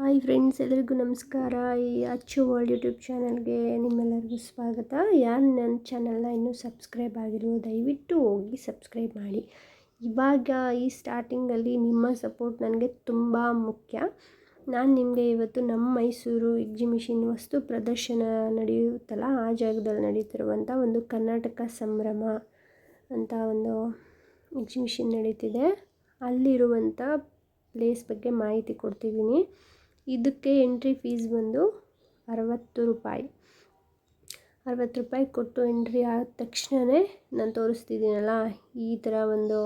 Hi friends ಎಲ್ಲರಿಗೂ ನಮಸ್ಕಾರ. ಈ ಅಚ್ಚು ವರ್ಲ್ಡ್ ಯೂಟ್ಯೂಬ್ ಚಾನಲ್ಗೆ ನಿಮ್ಮೆಲ್ಲರಿಗೂ ಸ್ವಾಗತ. ಯಾರು ನನ್ನ ಚಾನಲ್ನ ಇನ್ನೂ ಸಬ್ಸ್ಕ್ರೈಬ್ ಆಗಿರೋ ದಯವಿಟ್ಟು ಹೋಗಿ ಸಬ್ಸ್ಕ್ರೈಬ್ ಮಾಡಿ. ಇವಾಗ ಈ ಸ್ಟಾರ್ಟಿಂಗಲ್ಲಿ ನಿಮ್ಮ ಸಪೋರ್ಟ್ ನನಗೆ ತುಂಬ ಮುಖ್ಯ. ನಾನು ನಿಮಗೆ ಇವತ್ತು ನಮ್ಮ ಮೈಸೂರು ಎಕ್ಸಿಮಿಷನ್ ವಸ್ತು ಪ್ರದರ್ಶನ ನಡೆಯುತ್ತಲ್ಲ, ಆ ಜಾಗದಲ್ಲಿ ನಡೀತಿರುವಂಥ ಒಂದು ಕರ್ನಾಟಕ ಸಂಭ್ರಮ ಅಂತ ಒಂದು ಎಕ್ಸಿಮಿಷನ್ ನಡೀತಿದೆ. ಅಲ್ಲಿರುವಂಥ ಪ್ಲೇಸ್ ಬಗ್ಗೆ ಮಾಹಿತಿ ಕೊಡ್ತಿದ್ದೀನಿ. ಇದಕ್ಕೆ ಎಂಟ್ರಿ ಫೀಸ್ ಬಂದು ಅರವತ್ತು ರೂಪಾಯಿ. ಅರವತ್ತು ರೂಪಾಯಿ ಕೊಟ್ಟು ಎಂಟ್ರಿ ಆದ ತಕ್ಷಣವೇ ನಾನು ತೋರಿಸ್ತಿದ್ದೀನಲ್ಲ, ಈ ಥರ ಒಂದು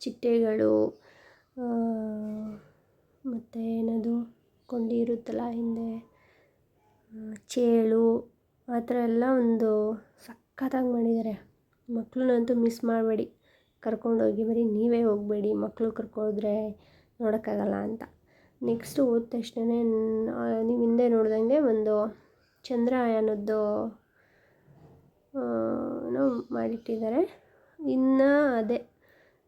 ಚಿಟ್ಟೆಗಳು ಮತ್ತು ಏನದು ಕೊಂಡಿ ಇರುತ್ತಲ್ಲ ಹಿಂದೆ ಚೇಳು, ಆ ಥರ ಎಲ್ಲ ಒಂದು ಸಖತ್ತಾಗಿ ಮಾಡಿದ್ದಾರೆ. ಮಕ್ಕಳನ್ನಂತೂ ಮಿಸ್ ಮಾಡಬೇಡಿ. ಕರ್ಕೊಂಡೋಗಿ ಬರೀ ನೀವೇ ಹೋಗಬೇಡಿ. ಮಕ್ಕಳು ಕರ್ಕೊಂಡ್ರೆ ನೋಡೋಕ್ಕಾಗಲ್ಲ ಅಂತ. ನೆಕ್ಸ್ಟು ಹೋದ ತಕ್ಷಣವೇ ನೀವು ಹಿಂದೆ ನೋಡ್ದಂಗೆ ಒಂದು ಚಂದ್ರಯಾನದ್ದು ಏನೋ ಮಾಡಿಟ್ಟಿದ್ದಾರೆ. ಇನ್ನು ಅದೇ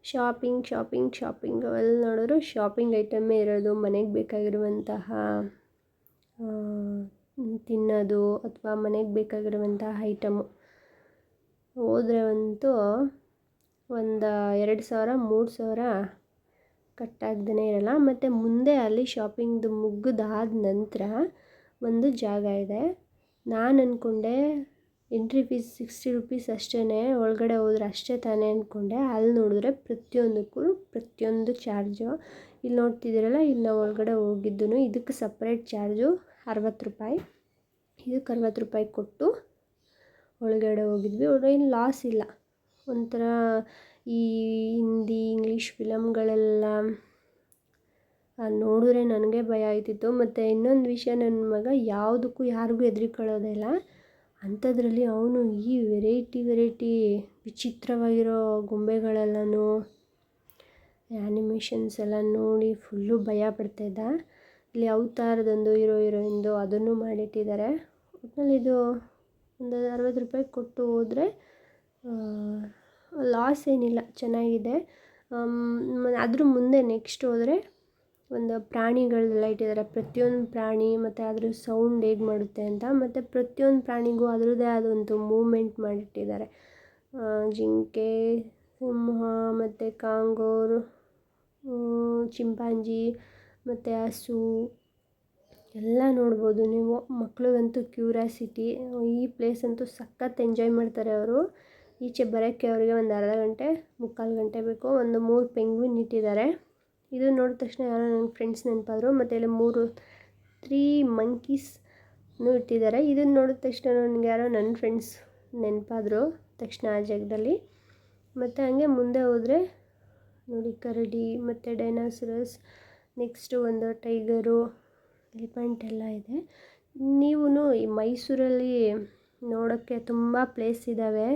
ಶಾಪಿಂಗ್ ಶಾಪಿಂಗ್ ಶಾಪಿಂಗ್ ಎಲ್ಲಿ ನೋಡಿದ್ರು ಶಾಪಿಂಗ್ ಐಟಮ್ಮೇ ಇರೋದು, ಮನೆಗೆ ಬೇಕಾಗಿರುವಂತಹ ತಿನ್ನೋದು ಅಥವಾ ಮನೆಗೆ ಬೇಕಾಗಿರುವಂತಹ ಐಟಮು ಹೋದ್ರೆ ಅಂತೂ ಒಂದು ಎರಡು ಸಾವಿರ, ಮೂರು ಸಾವಿರ ಕಟ್ಟಾಗ್ದೇ ಇರಲ್ಲ. ಮತ್ತು ಮುಂದೆ ಅಲ್ಲಿ ಶಾಪಿಂಗ್ದು ಮುಗಿದಾದ ನಂತರ ಒಂದು ಜಾಗ ಇದೆ. ನಾನು ಅಂದ್ಕೊಂಡೆ ಎಂಟ್ರಿ ಫೀಸ್ ಸಿಕ್ಸ್ಟಿ ರುಪೀಸ್ ಅಷ್ಟೇ ಒಳಗಡೆ ಹೋದ್ರೆ ಅಷ್ಟೇ ತಾನೇ ಅಂದ್ಕೊಂಡೆ ಅಲ್ಲಿ ನೋಡಿದ್ರೆ ಪ್ರತಿಯೊಂದಕ್ಕೂ ಪ್ರತಿಯೊಂದು ಚಾರ್ಜು ಇಲ್ಲಿ ನೋಡ್ತಿದ್ದೀರಲ್ಲ, ಇಲ್ಲಿ ನಾವು ಒಳಗಡೆ ಹೋಗಿದ್ದು ಇದಕ್ಕೆ ಸಪ್ರೇಟ್ ಚಾರ್ಜು ಅರವತ್ತು ರೂಪಾಯಿ. ಇದಕ್ಕೆ ಅರವತ್ತು ರೂಪಾಯಿ ಕೊಟ್ಟು ಒಳಗಡೆ ಹೋಗಿದ್ವಿ. ಏನು ಲಾಸ್ ಇಲ್ಲ. ಒಂಥರ ಈ ಹಿಂದಿ, ಇಂಗ್ಲೀಷ್ ಫಿಲಮ್ಗಳೆಲ್ಲ ನೋಡಿದ್ರೆ ನನಗೆ ಭಯ ಆಯ್ತಿತ್ತು. ಮತ್ತು ಇನ್ನೊಂದು ವಿಷಯ ನನ್ನ ಮಗ ಯಾವುದಕ್ಕೂ ಯಾರಿಗೂ ಹೆದ್ರಿಕೊಳ್ಳೋದೇ ಇಲ್ಲ. ಅಂಥದ್ರಲ್ಲಿ ಅವನು ಈ ವೆರೈಟಿ ವೆರೈಟಿ ವಿಚಿತ್ರವಾಗಿರೋ ಗೊಂಬೆಗಳೆಲ್ಲನೂ ಆ್ಯನಿಮೇಷನ್ಸ್ ಎಲ್ಲ ನೋಡಿ ಫುಲ್ಲು ಭಯ ಪಡ್ತಾಯಿದ್ದ ಇಲ್ಲಿ ಅವತಾರದೊಂದು, ಹೀರೋ ಹೀರೋಯಿಂದು ಅದನ್ನು ಮಾಡಿಟ್ಟಿದ್ದಾರೆ. ಒಟ್ನಲ್ಲಿ ಇದು ಒಂದು ಅರವತ್ತು ರೂಪಾಯಿ ಕೊಟ್ಟು ಹೋದರೆ ಲಾಸ್ ಏನಿಲ್ಲ, ಚೆನ್ನಾಗಿದೆ. ಅದ್ರ ಮುಂದೆ ನೆಕ್ಸ್ಟ್ ಹೋದರೆ ಒಂದು ಪ್ರಾಣಿಗಳೆಲ್ಲ ಇಟ್ಟಿದ್ದಾರೆ ಪ್ರತಿಯೊಂದು ಪ್ರಾಣಿ ಮತ್ತು ಅದ್ರ ಸೌಂಡ್ ಹೇಗೆ ಮಾಡುತ್ತೆ ಅಂತ, ಮತ್ತು ಪ್ರತಿಯೊಂದು ಪ್ರಾಣಿಗೂ ಅದರದ್ದೇ ಆದಂಥ ಮೂಮೆಂಟ್ ಮಾಡಿಟ್ಟಿದ್ದಾರೆ. ಜಿಂಕೆ, ಸಿಂಹ, ಮತ್ತು ಕಾಂಗೋರ್ ಚಿಂಪಾಂಜಿ, ಮತ್ತು ಹಸು, ಎಲ್ಲ ನೋಡ್ಬೋದು ನೀವು. ಮಕ್ಳಿಗಂತೂ ಕ್ಯೂರ್ಯಾಸಿಟಿ ಈ ಪ್ಲೇಸ್ ಅಂತೂ ಸಖತ್ ಎಂಜಾಯ್ ಮಾಡ್ತಾರೆ ಅವರು. ಈಚೆ ಬರೋಕ್ಕೆ ಅವರಿಗೆ ಒಂದು ಅರ್ಧ ಗಂಟೆ, ಮುಕ್ಕಾಲು ಗಂಟೆ ಬೇಕು. ಒಂದು ಮೂರು ಪೆಂಗ್ವಿನ್ ಇಟ್ಟಿದ್ದಾರೆ. ಇದು ನೋಡಿದ ತಕ್ಷಣ ಯಾರೋ ನನ್ನ ಫ್ರೆಂಡ್ಸ್ ನೆನಪಾದ್ರು. ಮತ್ತು ಇಲ್ಲಿ ಮೂರು ತ್ರೀ ಮಂಕೀಸ್ನೂ ಇಟ್ಟಿದ್ದಾರೆ. ಇದನ್ನು ನೋಡಿದ ತಕ್ಷಣ ನನಗೆ ಯಾರೋ ನನ್ನ ಫ್ರೆಂಡ್ಸ್ ನೆನಪಾದ್ರು ತಕ್ಷಣ ಆ ಜಾಗದಲ್ಲಿ. ಮತ್ತು ಹಂಗೆ ಮುಂದೆ ಹೋದರೆ ನೋಡಿ ಕರಡಿ, ಮತ್ತು ಡೈನಾಸರಸ್ ನೆಕ್ಸ್ಟು ಒಂದು ಟೈಗರು ಎಲಿಫೆಂಟ್ ಎಲ್ಲ ಇದೆ. ನೀವು ಈ ಮೈಸೂರಲ್ಲಿ ನೋಡೋಕ್ಕೆ ತುಂಬ ಪ್ಲೇಸ್ ಇದ್ದಾವೆ.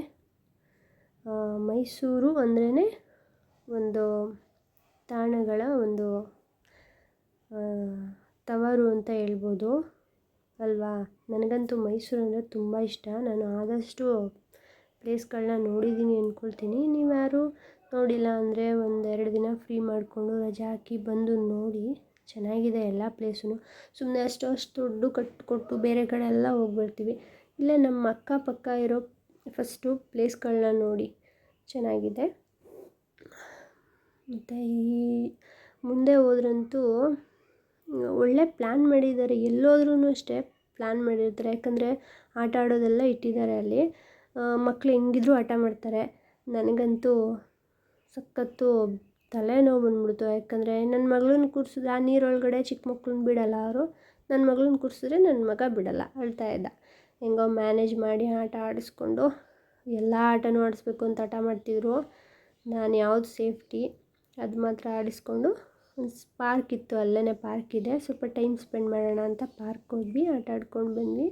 ಮೈಸೂರು ಅಂದ್ರೇ ಒಂದು ತಾಣಗಳ ಒಂದು ತವರು ಅಂತ ಹೇಳ್ಬೋದು. ಅಲ್ವಾ? ನನಗಂತೂ ಮೈಸೂರು ಅಂದರೆ ತುಂಬ ಇಷ್ಟ. ನಾನು ಆದಷ್ಟು ಪ್ಲೇಸ್ಗಳನ್ನ ನೋಡಿದ್ದೀನಿ ಅಂದ್ಕೊಳ್ತೀನಿ ನೀವು ಯಾರು ನೋಡಿಲ್ಲ ಅಂದರೆ ಒಂದೆರಡು ದಿನ ಫ್ರೀ ಮಾಡಿಕೊಂಡು ರಜೆ ಹಾಕಿ ಬಂದು ನೋಡಿ. ಚೆನ್ನಾಗಿದೆ ಎಲ್ಲ ಪ್ಲೇಸೂ ಸುಮ್ಮನೆ ಅಷ್ಟು ಅಷ್ಟು ದುಡ್ಡು ಕಟ್ಟಿಕೊಟ್ಟು ಬೇರೆ ಕಡೆ ಎಲ್ಲ ಹೋಗ್ಬರ್ತೀವಿ ಇಲ್ಲೇ ನಮ್ಮ ಅಕ್ಕಪಕ್ಕ ಇರೋ ಫಸ್ಟು ಪ್ಲೇಸ್ಗಳನ್ನ ನೋಡಿ ಚೆನ್ನಾಗಿದೆ. ಮತ್ತು ಈ ಮುಂದೆ ಹೋದ್ರಂತೂ ಒಳ್ಳೆ ಪ್ಲ್ಯಾನ್ ಮಾಡಿದ್ದಾರೆ. ಎಲ್ಲೋದ್ರೂ ಅಷ್ಟೇ ಪ್ಲ್ಯಾನ್ ಮಾಡಿರ್ತಾರೆ ಯಾಕಂದರೆ ಆಟ ಆಡೋದೆಲ್ಲ ಇಟ್ಟಿದ್ದಾರೆ ಅಲ್ಲಿ. ಮಕ್ಕಳು ಹೆಂಗಿದ್ರು ಆಟ ಮಾಡ್ತಾರೆ. ನನಗಂತೂ ಸಖತ್ತು ತಲೆನೋವು ಬಂದ್ಬಿಡ್ತು. ಯಾಕಂದರೆ ನನ್ನ ಮಗಳನ್ನ ಕೂರಿಸಿದ್ರೆ ಆ ನೀರೊಳಗಡೆ ಚಿಕ್ಕ ಮಕ್ಳನ್ನ ಬಿಡಲ್ಲ ಅವರು. ನನ್ನ ಮಗಳನ್ನ ಕೂರಿಸಿದ್ರೆ ನನ್ನ ಮಗ ಬಿಡಲ್ಲ. ಅಳ್ತಾ ಇದ್ದ. ಹೆಂಗೋ ಮ್ಯಾನೇಜ್ ಮಾಡಿ ಆಟ ಆಡಿಸ್ಕೊಂಡು ಎಲ್ಲ ಆಟನೂ ಆಡಿಸ್ಬೇಕು ಅಂತ ಹಠ ಮಾಡ್ತಿದ್ರು. ನಾನು ಯಾವುದು ಸೇಫ್ಟಿ ಅದು ಮಾತ್ರ ಆಡಿಸ್ಕೊಂಡು ಒಂದು ಪಾರ್ಕ್ ಇತ್ತು ಅಲ್ಲೇ ಪಾರ್ಕ್ ಇದೆ. ಸ್ವಲ್ಪ ಟೈಮ್ ಸ್ಪೆಂಡ್ ಮಾಡೋಣ ಅಂತ ಪಾರ್ಕ್ ಹೋದ್ವಿ, ಆಟ ಆಡ್ಕೊಂಡು ಬಂದ್ವಿ.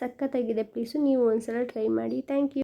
ಸಖತ್ತಾಗಿದೆ ಪ್ಲೀಸು ನೀವು ಒಂದು ಸಲ ಟ್ರೈ ಮಾಡಿ. Thank you